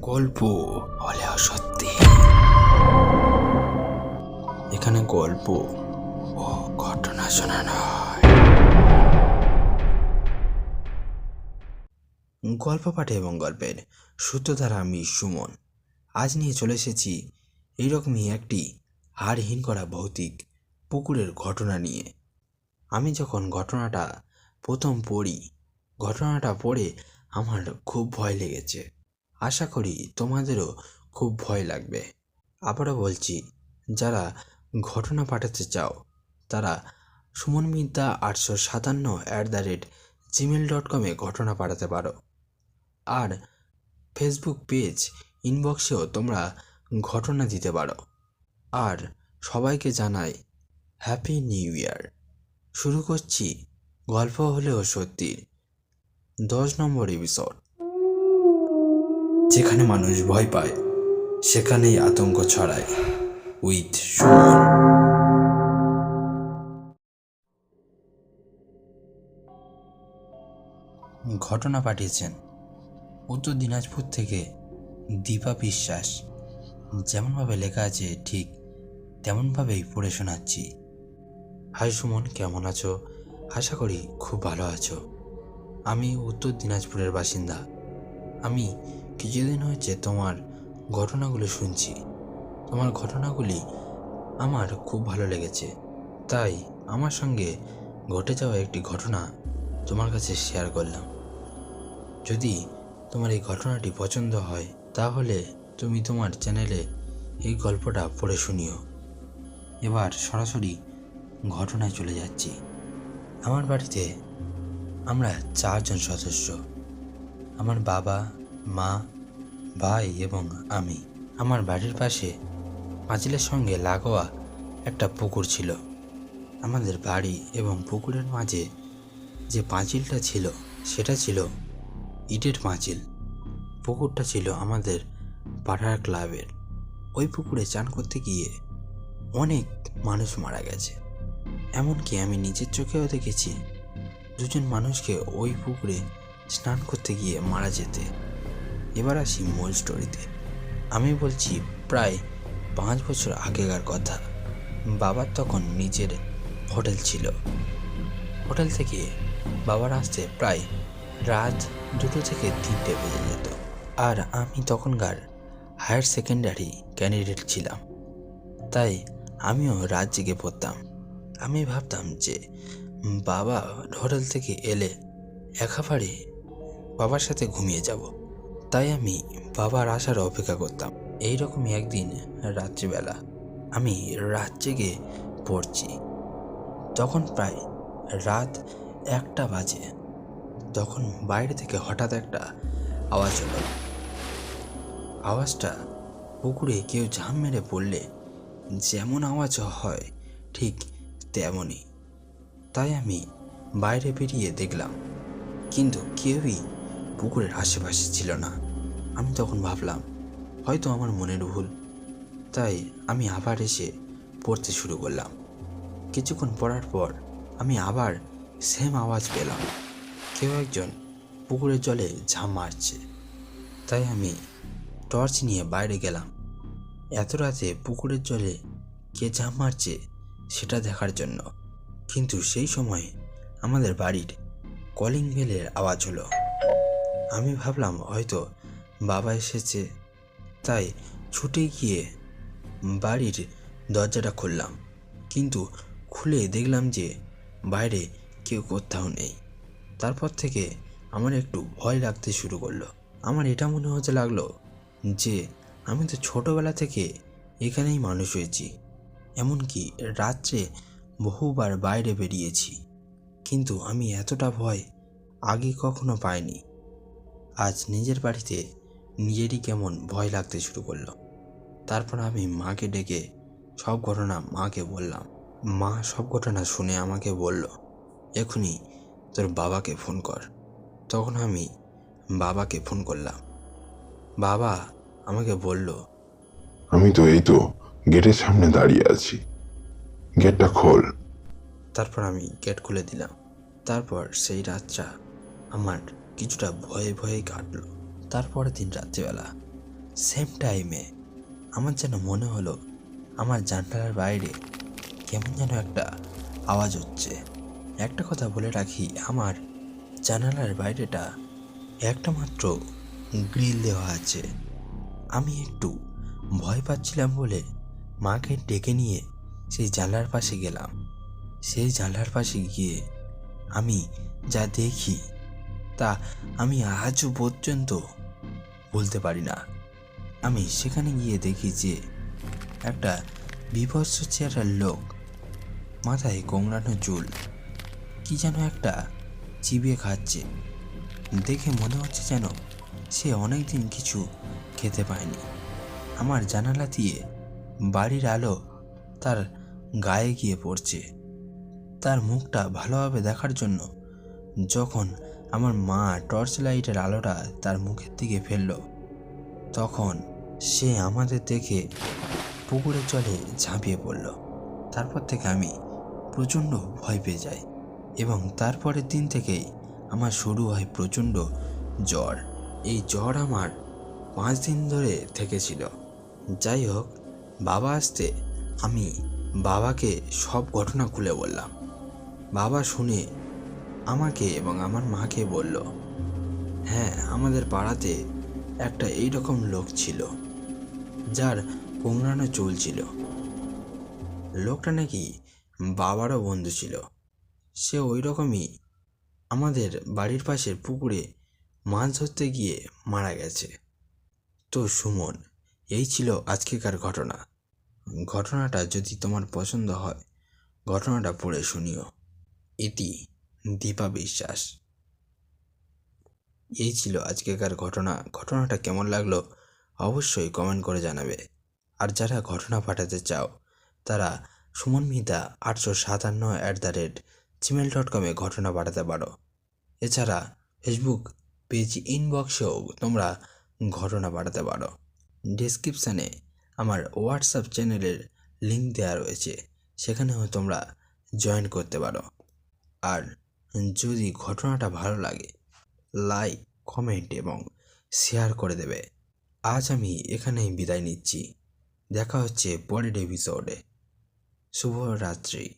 গল্প হলেও সত্যি। এখানে গল্প ও ঘটনা শোনানো হয়। গল্প পাঠে এবং গল্পের সূত্রধারা আমি সুমন। আজ নিয়ে চলে এসেছি এইরকমই একটি হাড়হীন করা ভৌতিক পুকুরের ঘটনা নিয়ে। আমি যখন ঘটনাটা প্রথম পড়ি, ঘটনাটা পড়ে আমার খুব ভয় লেগেছে। আশা করি তোমাদেরও খুব ভয় লাগবে। আবারও বলছি, যারা ঘটনা পাঠাতে চাও, তারা সুমন মিদ্যা আটশো সাতান্ন at the rate Gmail dot কমে ঘটনা পাঠাতে পারো। আর ফেসবুক পেজ ইনবক্সেও তোমরা ঘটনা দিতে পারো। আর সবাইকে জানাই হ্যাপি নিউ ইয়ার শুরু করছি, গল্প হলেও সত্যি। দশ নম্বর এপিসোড যেখানে মানুষ ভয় পায়, সেখানেই আতঙ্ক ছড়ায় উইথ সুমন। ঘটনা পাঠিয়েছেন উত্তর দিনাজপুর থেকে দীপা বিশ্বাস। যেমনভাবে লেখা আছে, ঠিক তেমনভাবেই পড়ে শোনাচ্ছি। হাই সুমন, কেমন আছো? আশা করি খুব ভালো আছো। আমি উত্তর দিনাজপুরের বাসিন্দা। আমি কিছুদিন হয়েছে তোমার ঘটনাগুলো শুনছি। তোমার ঘটনাগুলি আমার খুব ভালো লেগেছে। তাই আমার সঙ্গে ঘটে যাওয়া একটি ঘটনা তোমার কাছে শেয়ার করলাম। যদি তোমার এই ঘটনাটি পছন্দ হয়, তাহলে তুমি তোমার চ্যানেলে এই গল্পটা পড়ে শুনিও। এবার সরাসরি ঘটনায় চলে যাচ্ছি। আমার বাড়িতে আমরা চারজন সদস্য। আমার বাবা মা, ভাই এবং আমি। আমার বাড়ির পাশে পাঁচিলের সঙ্গে লাগোয়া একটা পুকুর ছিল। আমাদের বাড়ি এবং পুকুরের মাঝে যে পাঁচিলটা ছিল, সেটা ছিল ইটের পাঁচিল। পুকুরটা ছিল আমাদের পাড়ার ক্লাবের। ওই পুকুরে চান করতে গিয়ে অনেক মানুষ মারা গেছে। এমনকি আমি নিজের চোখেও দেখেছি দুজন মানুষকে ওই পুকুরে স্নান করতে গিয়ে মারা যেতে। এবার আসি মূল স্টোরিতে আমি বলছি, প্রায় পাঁচ বছর আগেকার কথা। বাবার তখন নিজের হোটেল ছিল। হোটেল থেকে বাবার আসতে প্রায় রাত দুটো থেকে তিনটে বেজে যেত। আর আমি তখনকার হায়ার সেকেন্ডারি ক্যান্ডিডেট ছিলাম। তাই আমিও রাত জেগে পড়তাম। আমি ভাবতাম যে বাবা হোটেল থেকে এলে একাবারে বাবার সাথে ঘুমিয়ে যাব। তাই আমি বাবার আসার অপেক্ষা করতাম। এইরকমই একদিন রাত্রিবেলা আমি রাত জেগে পড়ছি। তখন প্রায় রাত একটা বাজে। তখন বাইরে থেকে হঠাৎ একটা আওয়াজ হলো আওয়াজটা পুকুরে কেউ ঝাম মেরে পড়লে যেমন আওয়াজ হয় ঠিক তেমনই। তাই আমি বাইরে বেরিয়ে দেখলাম, কিন্তু কেউই পুকুরের আশেপাশে ছিল না। আমি তখন ভাবলাম, হয়তো আমার মনের ভুল। তাই আমি আবার এসে পড়তে শুরু করলাম। কিছুক্ষণ পড়ার পর আমি আবার সেম আওয়াজ পেলাম। কেউ একজন পুকুরের জলে ঝাঁপ মারছে। তাই আমি টর্চ নিয়ে বাইরে গেলাম। এত রাতে পুকুরের জলে কে ঝাঁপ মারছে সেটা দেখার জন্য। কিন্তু সেই সময় আমাদের বাড়ির কলিং বেলের আওয়াজ হলো। আমি ভাবলাম, হয়তো বাবা এসেছে। তাই ছুটে গিয়ে বাড়ির দরজাটা খুললাম। কিন্তু খুলে দেখলাম যে বাইরে কেউ কোথাও নেই। তারপর থেকে আমার একটু ভয় লাগতে শুরু করল। আমার এটা মনে হতে লাগল যে আমি তো ছোটোবেলা থেকে এখানেই মানুষ হয়েছি। এমনকি রাত্রে বহুবার বাইরে বেরিয়েছি। কিন্তু আমি এতটা ভয় আগে কখনো পাইনি। আজ নিজের বাড়িতে নিজেরই কেমন ভয় লাগতে শুরু করল। তারপর আমি মাকে ডেকে সব ঘটনা মাকে বললাম। মা সব ঘটনা শুনে আমাকে বলল এখনই তোর বাবাকে ফোন কর। তখন আমি বাবাকে ফোন করলাম। বাবা আমাকে বলল আমি তো এই তো গেটের সামনে দাঁড়িয়ে আছি। গেটটা খোল। তারপর আমি গেট খুলে দিলাম। তারপর সেই রাতটা আমার কিছুটা ভয়ে ভয়ে কাটলো। তারপরের দিন রাত্রিবেলা সেম টাইমে আমার যেন মনে হলো আমার জানলার বাইরে কেমন যেন একটা আওয়াজ হচ্ছে। একটা কথা বলে রাখি, আমার জানালার বাইরেটা একটা মাত্র গ্রিল দেওয়া আছে। আমি একটু ভয় পাচ্ছিলাম বলে মাকে ডেকে নিয়ে সেই জানলার পাশে গেলাম। সেই জানলার পাশে গিয়ে আমি যা দেখি তা আমি আজও পর্যন্ত বলতে পারি না। আমি সেখানে গিয়ে দেখি যে একটা বিভৎস চেহারার লোক মাথায় কোংড়ানো চুল কি যেন একটা চিবিয়ে খাচ্ছে। দেখে মনে হচ্ছে যেন সে অনেক দিন কিছু খেতে পায়নি। আমার জানালা দিয়ে বাড়ির আলো তার গায়ে গিয়ে পড়ছে। তার মুখটা ভালোভাবে দেখার জন্য যখন আমার মা টর্চ লাইটের আলোটা তার মুখের দিকে ফেলল। তখন সে আমাদের দেখে পুকুরের জলে ঝাঁপিয়ে পড়ল। তারপর থেকে আমি প্রচণ্ড ভয় পেয়ে যাই এবং তারপরের দিন থেকেই আমার শুরু হয় প্রচণ্ড জ্বর। এই জ্বর আমার পাঁচ দিন ধরে থেকেছিল। যাই হোক, বাবা আসতে আমি বাবাকে সব ঘটনা খুলে বললাম। বাবা শুনে আমাকে এবং আমার মাকে বলল হ্যাঁ আমাদের পাড়াতে একটা এই রকম লোক ছিল, যার কোংড়ানো চুল ছিল। লোকটা নাকি বাবারও বন্ধু ছিল। সে ওই রকমই আমাদের বাড়ির পাশের পুকুরে মাছ ধরতে গিয়ে মারা গেছে। তো সুমন, এই ছিল আজকেকার ঘটনা। ঘটনাটা যদি তোমার পছন্দ হয়, ঘটনাটা পড়ে শুনিও। এটি দীপা বিশ্বাস এই ছিল আজকেকার ঘটনা। ঘটনাটা কেমন লাগল অবশ্যই কমেন্ট করে জানাবে। আর যারা ঘটনা পাঠাতে চাও, তারা সুমন মিতা আটশো সাতান্ন at the rate Gmail dot কমে ঘটনা পাঠাতে পারো। এছাড়া ফেসবুক পেজ ইনবক্সেও তোমরা ঘটনা পাঠাতে পারো। ডেসক্রিপশানে আমার হোয়াটসঅ্যাপ চ্যানেলের লিঙ্ক দেওয়া রয়েছে। সেখানেও তোমরা জয়েন করতে পারো। আর যদি ঘটনাটা ভালো লাগে লাইক কমেন্ট এবং শেয়ার করে দেবে। আজ আমি এখানেই বিদায় নিচ্ছি। দেখা হচ্ছে পরের এপিসোডে শুভরাত্রি।